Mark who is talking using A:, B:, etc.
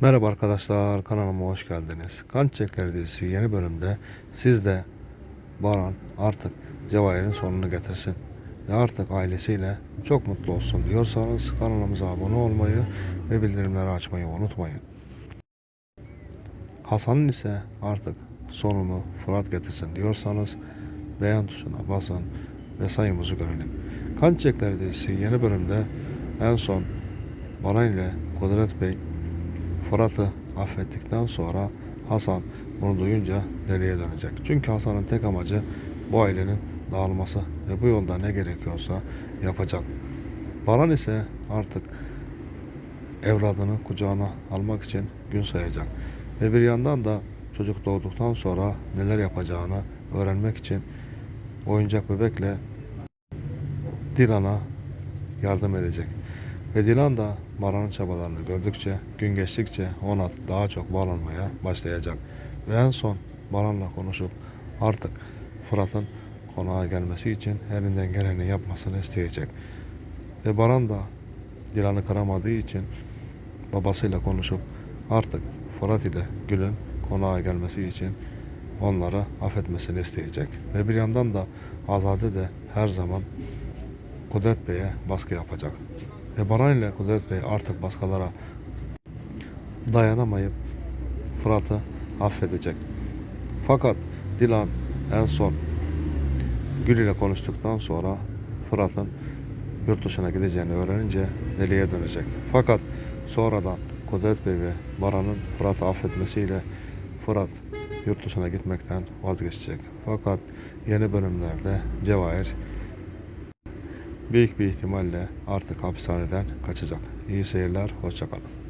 A: Merhaba arkadaşlar kanalıma hoş geldiniz. Kan Çiçekleri dizisi yeni bölümde siz de Baran artık Cevahir'in sonunu getirsin ve artık ailesiyle çok mutlu olsun diyorsanız kanalımıza abone olmayı ve bildirimleri açmayı unutmayın. Hasan'ın ise artık sonunu Fırat getirsin diyorsanız beğen tuşuna basın ve sayımızı görelim. Kan Çiçekleri dizisi yeni bölümde en son Baran ile Kudret Bey Fırat'ı affettikten sonra Hasan bunu duyunca deliye dönecek. Çünkü Hasan'ın tek amacı bu ailenin dağılması ve bu yolda ne gerekiyorsa yapacak. Baran ise artık evladını kucağına almak için gün sayacak. Ve bir yandan da çocuk doğduktan sonra neler yapacağını öğrenmek için oyuncak bebekle Dilan'a yardım edecek. Ve Dilan da Baran'ın çabalarını gördükçe, gün geçtikçe ona daha çok bağlanmaya başlayacak. Ve en son Baran'la konuşup artık Fırat'ın konağa gelmesi için elinden geleni yapmasını isteyecek. Ve Baran da Dilan'ı kıramadığı için babasıyla konuşup artık Fırat ile Gül'ün konağa gelmesi için onları affetmesini isteyecek. Ve bir yandan da Azade de her zaman Kudret Bey'e baskı yapacak. Ve Baran ile Kudret Bey artık baskılara dayanamayıp Fırat'ı affedecek. Fakat Dilan en son Gül ile konuştuktan sonra Fırat'ın yurt dışına gideceğini öğrenince deliye dönecek. Fakat sonradan Kudret Bey ve Baran'ın Fırat'ı affetmesiyle Fırat yurt dışına gitmekten vazgeçecek. Fakat yeni bölümlerde Cevahir büyük bir ihtimalle artık hapishaneden kaçacak. İyi seyirler, hoşçakalın.